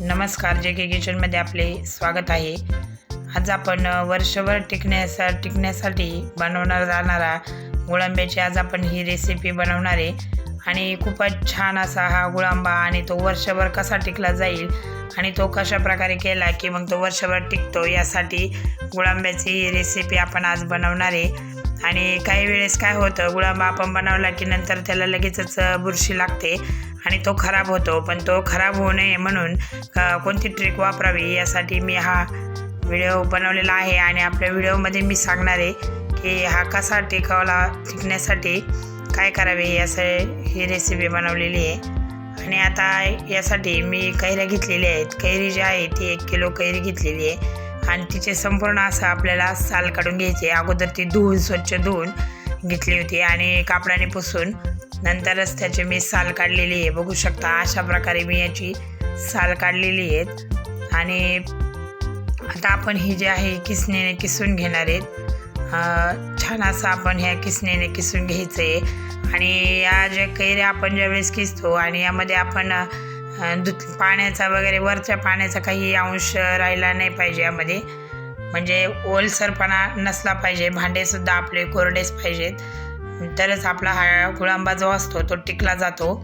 नमस्कार जे के किचनमध्ये आपले स्वागत आहे. आज आपण वर्षभर टिकण्यासा टिकण्यासाठी बनवणार जाणारा गुळांब्याची आज आपण ही रेसिपी बनवणार आहे. आणि खूपच छान असा हा गुळांबा आणि तो वर्षभर कसा टिकला जाईल आणि तो कशा प्रकारे केला की मग तो वर्षभर टिकतो यासाठी गुळांब्याची ही रेसिपी आपण आज बनवणार आहे. आणि काही वेळेस काय होतं गुळांबा आपण बनवला की नंतर त्याला लगेचच बुरशी लागते. आणि तो खराब होतो पण तो खराब होऊ नये म्हणून कोणती ट्रिक वापरावी यासाठी मी हा व्हिडिओ बनवलेला आहे आणि आपल्या व्हिडिओमध्ये मी सांगणार आहे की हा कसा टिकावला टिकण्यासाठी काय करावे असं ही रेसिपी बनवलेली आहे. आणि आता यासाठी मी कैऱ्या घेतलेल्या आहेत. कैरी जी आहे ती एक किलो कैरी घेतलेली आहे. आणि तिचे संपूर्ण असं आपल्याला साल काढून घ्यायचे. अगोदर ती धुवून स्वच्छ धुवून घेतली होती आणि कापडाने पुसून नंतरच त्याची मी साल काढलेली आहे. बघू शकता अशा प्रकारे मी याची साल काढलेली आहेत. आणि आता आपण ही जी आहे किसणीने किसून घेणार आहेत. छान असं आपण ह्या किसणीने किसून घ्यायचं आहे आणि या ज्या कैऱ्या आपण ज्यावेळेस किसतो आणि यामध्ये आपण अं, पाण्याचा वगैरे वरच्या पाण्याचा काही अंश राहिला नाही पाहिजे यामध्ये. म्हणजे ओलसरपणा नसला पाहिजे. भांडेसुद्धा आपले कोरडेच पाहिजेत. तरच आपला हा गुळांबा जो असतो तो टिकला जातो.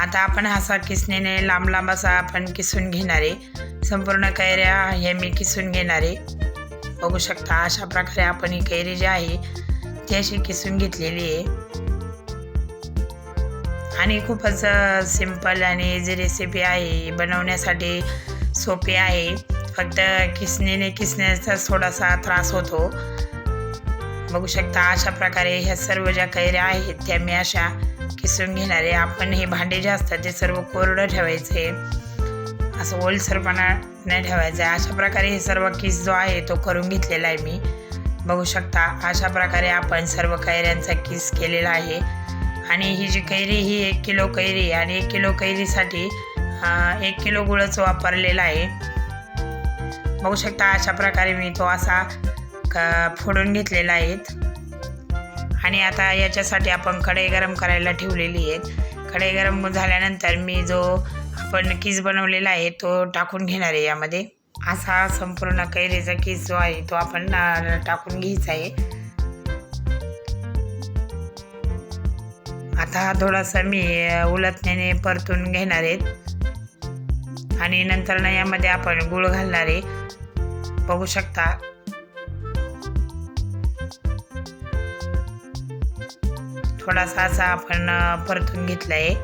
आता आपण असा किसणीने लांब लांब असा आपण किसून घेणार. आहे संपूर्ण कैऱ्या हे मी किसून घेणार. आहे बघू शकता अशा प्रकारे आपण ही कैरी जी आहे ती अशी किसून घेतलेली आहे. आणि खूपच सिंपल आणि इझी रेसिपी आहे बनवण्यासाठी सोपी आहे. फक्त किसणीने किसण्याचा थोडासा त्रास होतो. बघू शकता अशा प्रकारे ह्या सर्व ज्या कैऱ्या आहेत त्या मी अशा किसून घेणार. आहे आपण हे भांडे जे असतात ते सर्व कोरडं ठेवायचे असं ओलसरपणा नाही ठेवायचं. आहे अशा प्रकारे हे सर्व किस जो आहे तो करून घेतलेला आहे मी. बघू शकता अशा प्रकारे आपण सर्व कैऱ्यांचा किस केलेला आहे. आणि ही जी कैरी ही एक किलो कैरी आणि एक किलो कैरीसाठी एक किलो गुळच वापरलेला आहे. बघू शकता अशा प्रकारे मी तो असा का फोडून घेतलेला आहेत. आणि आता याच्यासाठी आपण कढई गरम करायला ठेवलेली आहेत. कढई गरम झाल्यानंतर मी जो आपण किस बनवलेला आहे तो टाकून घेणार आहे यामध्ये. असा संपूर्ण कैरीचा किस जो आहे तो आपण टाकून घ्यायचा आहे. आता हा थोडासा मी उलटण्याने परतून घेणार आहेत आणि नंतर ना यामध्ये आपण गुळ घालणार आहे. बघू शकता. थोडासा असा आपण परतून घेतला आहे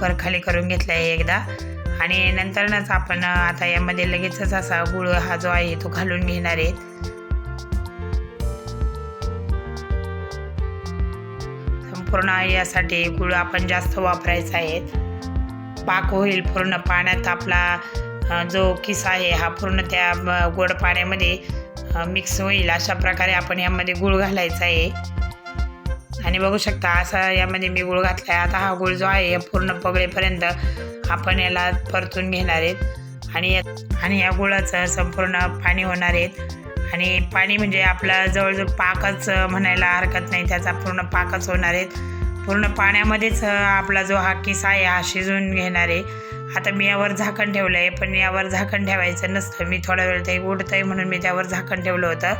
वर खाली करून घेतला आहे एकदा. आणि नंतरनच आपण आता यामध्ये लगेचच असा गुळ हा जो आहे तो घालून घेणार आहे. संपूर्ण यासाठी गुळ आपण जास्त वापरायचा आहे. पाक होईल पूर्ण पाण्यात आपला जो किस आहे हा पूर्ण त्या गोड पाण्यामध्ये मिक्स होईल. अशा प्रकारे आपण यामध्ये गुळ घालायचा आहे. आणि बघू शकता असा यामध्ये मी गुळ घातला आहे आता हा गुळ जो आहे पूर्ण पगळेपर्यंत आपण याला परतून घेणार आहेत आणि आणि या गुळाचं संपूर्ण पाणी होणार आहेत आणि पाणी म्हणजे आपला जवळजवळ पाकच म्हणायला हरकत नाही. त्याचा पूर्ण पाकच होणार आहेत पूर्ण पाण्यामध्येच आपला जो हा किस आहे हा शिजवून घेणार आहे. आता मी यावर झाकण ठेवलं आहे पण यावर झाकण ठेवायचं नसतं. मी थोडा वेळ ते उडतं आहे म्हणून मी त्यावर झाकण ठेवलं होतं.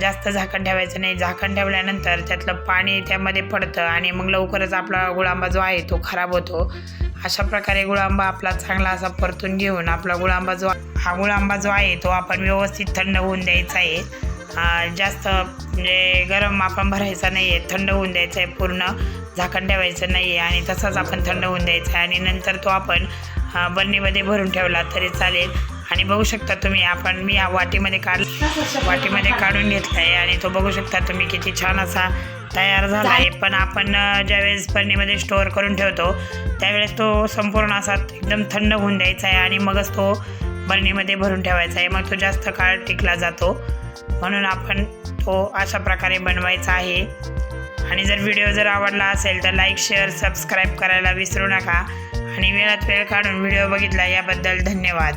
जास्त झाकण ठेवायचं नाही. झाकण ठेवल्यानंतर त्यातलं पाणी त्यामध्ये पडतं आणि मग लवकरच आपला गुळांबा जो आहे तो खराब होतो. अशा प्रकारे गुळांबा आपला चांगला असा परतून घेऊन आपला गुळांबा जो हा गुळांबा जो आहे तो आपण व्यवस्थित थंड होऊन द्यायचा आहे. जास्त म्हणजे गरम आपण भरायचा नाही आहे थंड होऊन द्यायचं आहे पूर्ण. झाकण ठेवायचं नाही आहे आणि तसाच आपण थंड होऊन द्यायचा आहे. आणि नंतर तो आपण बरणीमध्ये भरून ठेवला तरी चालेल. आणि बघू शकता तुम्ही आपण मी या वाटीमध्ये काढ वाटीमध्ये काढून घेतला आहे आणि तो बघू शकता तुम्ही किती छान असा तयार झाला आहे पण आपण ज्यावेळेस बरणीमध्ये स्टोअर करून ठेवतो त्यावेळेस तो संपूर्ण असा एकदम थंड होऊन द्यायचा आहे आणि मगच तो बरणीमध्ये भरून ठेवायचा आहे. मग तो जास्त काळ टिकला जातो. म्हणून आपण तो अशा प्रकारे बनवायचा आहे. आणि जर व्हिडिओ जर आवडला असेल तर लाईक शेअर सबस्क्राईब करायला विसरू नका. आणि वेळात वेळ काढून व्हिडिओ बघितला याबद्दल धन्यवाद.